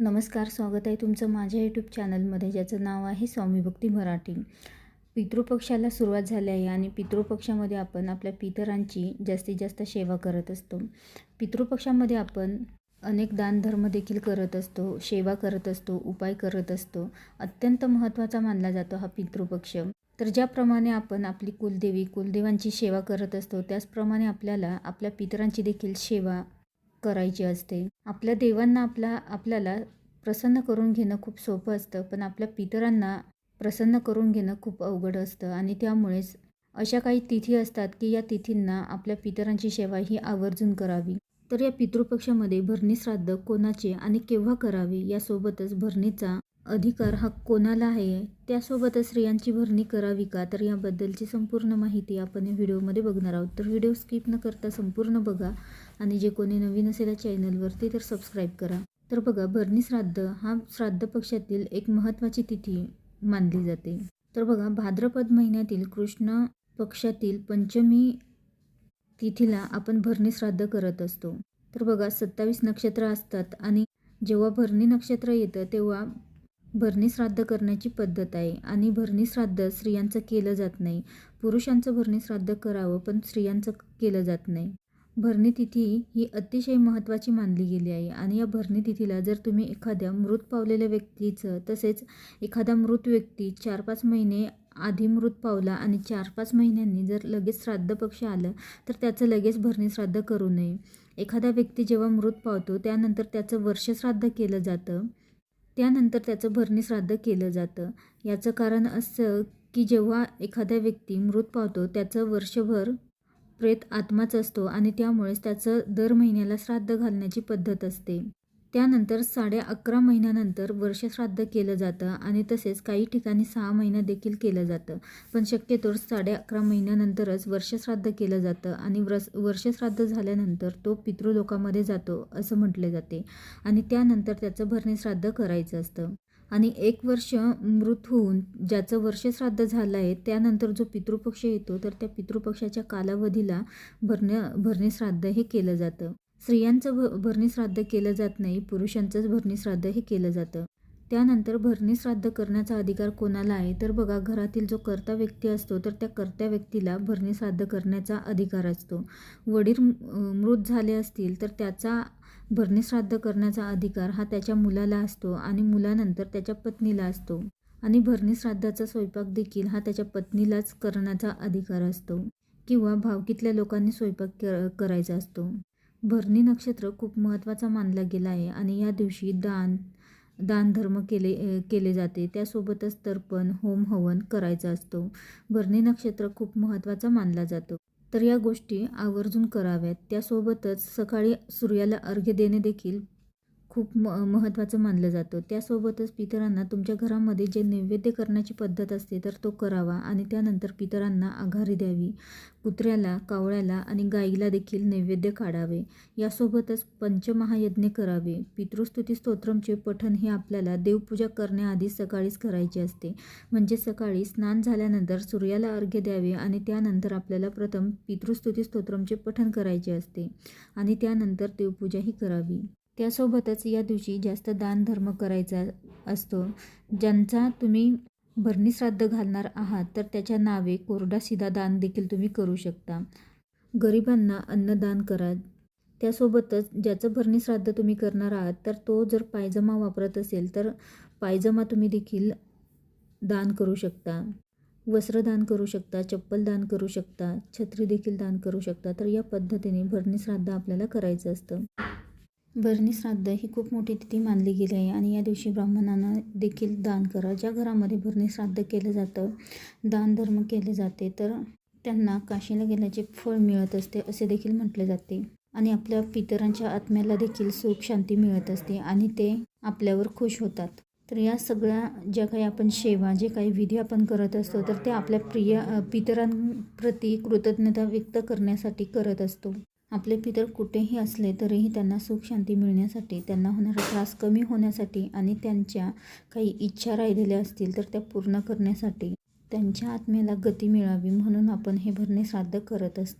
नमस्कार स्वागत आहे तुमचं माझ्या यूट्यूब चॅनलमध्ये ज्याचं नाव आहे स्वामी भक्ती मराठी. पितृपक्षाला सुरुवात झाली आहे आणि पितृपक्षामध्ये आपण आपल्या पितरांची जास्तीत जास्त सेवा करत असतो. पितृपक्षामध्ये आपण अनेक दानधर्म देखील करत असतो सेवा करत असतो उपाय करत असतो. अत्यंत महत्त्वाचा मानला जातो हा पितृपक्ष. तर ज्याप्रमाणे आपण आपली कुलदेवी कुलदेवांची सेवा करत असतो त्याचप्रमाणे आपल्याला आपल्या पितरांची देखील सेवा करायची असते. आपल्या देवांना आपला आपल्याला प्रसन्न करून घेणं खूप सोपं असतं पण आपल्या पितरांना प्रसन्न करून घेणं खूप अवघड असतं आणि त्यामुळेच अशा काही तिथी असतात की या तिथींना आपल्या पितरांची सेवा ही आवर्जून करावी. तर या पितृपक्षामध्ये भरणी श्राद्ध कोणाचे आणि केव्हा करावे यासोबतच भरणीचा अधिकार हा कोणाला आहे त्यासोबतच स्त्रियांची भरणी करावी का? तर याबद्दलची संपूर्ण माहिती आपण या व्हिडिओमध्ये बघणार आहोत. तर व्हिडिओ स्किप न करता संपूर्ण बघा आणि जे कोणी नवीन असेल या चॅनलवरती तर सबस्क्राईब करा. तर बघा भरणी श्राद्ध हा श्राद्ध पक्षातील एक महत्त्वाची तिथी मानली जाते. तर बघा भाद्रपद महिन्यातील कृष्ण पक्षातील पंचमी तिथीला आपण भरणी श्राद्ध करत असतो. तर बघा सत्तावीस नक्षत्र असतात आणि जेव्हा भरणी नक्षत्र येतं तेव्हा भरणी श्राद्ध करण्याची पद्धत आहे. आणि भरणी श्राद्ध स्त्रियांचं केलं जात नाही. पुरुषांचं भरणी श्राद्ध करावं पण स्त्रियांचं केलं जात नाही. भरणी तिथी ही अतिशय महत्त्वाची मानली गेली आहे. आणि या भरणी तिथीला जर तुम्ही एखाद्या मृत पावलेल्या व्यक्तीचं तसेच एखादा मृत व्यक्ती चार पाच महिने आधी मृत पावला आणि चार पाच महिन्यांनी जर लगेच श्राद्ध पक्ष आलं तर त्याचं लगेच भरणी श्राद्ध करू नये. एखादा व्यक्ती जेव्हा मृत पावतो त्यानंतर त्याचं वर्षश्राद्ध केलं जातं. त्यानंतर त्याचं भरणी श्राद्ध केलं जातं. याचं कारण असं की जेव्हा एखादा व्यक्ती मृत पावतो त्याचं वर्षभर प्रेत आत्माच असतो आणि त्यामुळेच त्याचं दर महिन्याला श्राद्ध घालण्याची पद्धत असते. त्यानंतर साडे अकरा महिन्यानंतर वर्षश्राद्ध केलं जातं आणि तसेच काही ठिकाणी सहा महिना देखील केलं जातं. पण शक्यतो साडे अकरा महिन्यानंतरच वर्षश्राद्ध केलं जातं आणि व्रस वर्षश्राद्ध झाल्यानंतर तो पितृलोकामध्ये जातो असं म्हटले जाते. आणि त्यानंतर त्याचं भरणे श्राद्ध करायचं असतं. आणि एक वर्ष मृत होऊन ज्याचं वर्षश्राद्ध झालं आहे त्यानंतर जो पितृपक्ष येतो तर त्या पितृपक्षाच्या कालावधीला भरण्या भरणे श्राद्ध हे केलं जातं. स्त्रियांचं भ भरणी श्राद्ध केलं जात नाही पुरुषांचंच भरणी श्राद्ध हे केलं जातं. त्यानंतर भरणी श्राद्ध करण्याचा अधिकार कोणाला आहे? तर बघा घरातील जो कर्ता व्यक्ती असतो तर त्या कर्त्या व्यक्तीला भरणी श्राद्ध करण्याचा अधिकार असतो. वडील मृत झाले असतील तर त्याचा भरणी श्राद्ध करण्याचा अधिकार हा त्याच्या मुलाला असतो आणि मुलानंतर त्याच्या पत्नीला असतो. आणि भरणी श्राद्धाचा स्वयंपाक देखील हा त्याच्या पत्नीलाच करण्याचा अधिकार असतो किंवा भावकीतल्या लोकांनी स्वयंपाक करायचा असतो. भरणी नक्षत्र खूप महत्त्वाचा मानला गेला आहे आणि या दिवशी दान दानधर्म केले केले जाते. त्यासोबतच तर्पण होम हवन करायचा असतो. भरणी नक्षत्र खूप महत्त्वाचा मानला जातो. तर या गोष्टी आवर्जून कराव्यात. त्यासोबतच सकाळी सूर्याला अर्घ्य देणे देखील खूप म महत्त्वाचं मानलं जातं. त्यासोबतच पितरांना तुमच्या घरामध्ये जे नैवेद्य करण्याची पद्धत असते तर तो करावा आणि त्यानंतर पितरांना आघारी द्यावी. कुत्र्याला कावळ्याला आणि गाईला देखील नैवेद्य काढावे. यासोबतच पंचमहायज्ञ करावे. पितृस्तुती स्तोत्रमचे पठण हे आपल्याला देवपूजा करण्याआधी सकाळीच करायचे असते. म्हणजे सकाळी स्नान झाल्यानंतर सूर्याला अर्घ्य द्यावे आणि त्यानंतर आपल्याला प्रथम पितृस्तुती स्तोत्रमचे पठण करायचे असते आणि त्यानंतर देवपूजाही करावी. त्यासोबतच या दिवशी जास्त दानधर्म करायचा असतो. ज्यांचा तुम्ही भरणी श्राद्ध घालणार आहात तर त्याच्या नावे कोरडा सिधा दान देखील तुम्ही करू शकता. गरिबांना अन्नदान करा. त्यासोबतच ज्याचं भरणी श्राद्ध तुम्ही करणार आहात तर तो जर पायजमा वापरत असेल तर पायजमा तुम्ही देखील दान करू शकता. वस्त्रदान करू शकता चप्पल दान करू शकता छत्री देखील दान करू शकता. तर या पद्धतीने भरणी श्राद्ध आपल्याला करायचं असतं. भरणी श्राद्ध ही खूप मोठी तिथी मानली गेली आहे आणि या दिवशी ब्राह्मणांना देखील दान करा. ज्या घरामध्ये भरणी श्राद्ध केलं जातं दान धर्म केले जाते तर त्यांना काशीला गेल्याचे फळ मिळत असते असे देखील म्हटले जाते. आणि आपल्या पितरांच्या आत्म्याला देखील सुख शांती मिळत असते आणि ते आपल्यावर खुश होतात. तर या सगळ्या ज्या काही आपण सेवा जे काही विधी आपण करत असतो तर ते आपल्या प्रिय पितरांप्रती कृतज्ञता व्यक्त करण्यासाठी करत असतो. आपले पितर कुठेही असले तरीही त्यांना सुख शांती मिळण्यासाठी त्यांना होणारा त्रास कमी होण्यासाठी आणि त्यांच्या काही इच्छा राहिलेल्या असतील तर त्या पूर्ण करण्यासाठी त्यांच्या आत्म्याला गती मिळावी म्हणून आपण हे भरणे श्राद्ध करत असतो.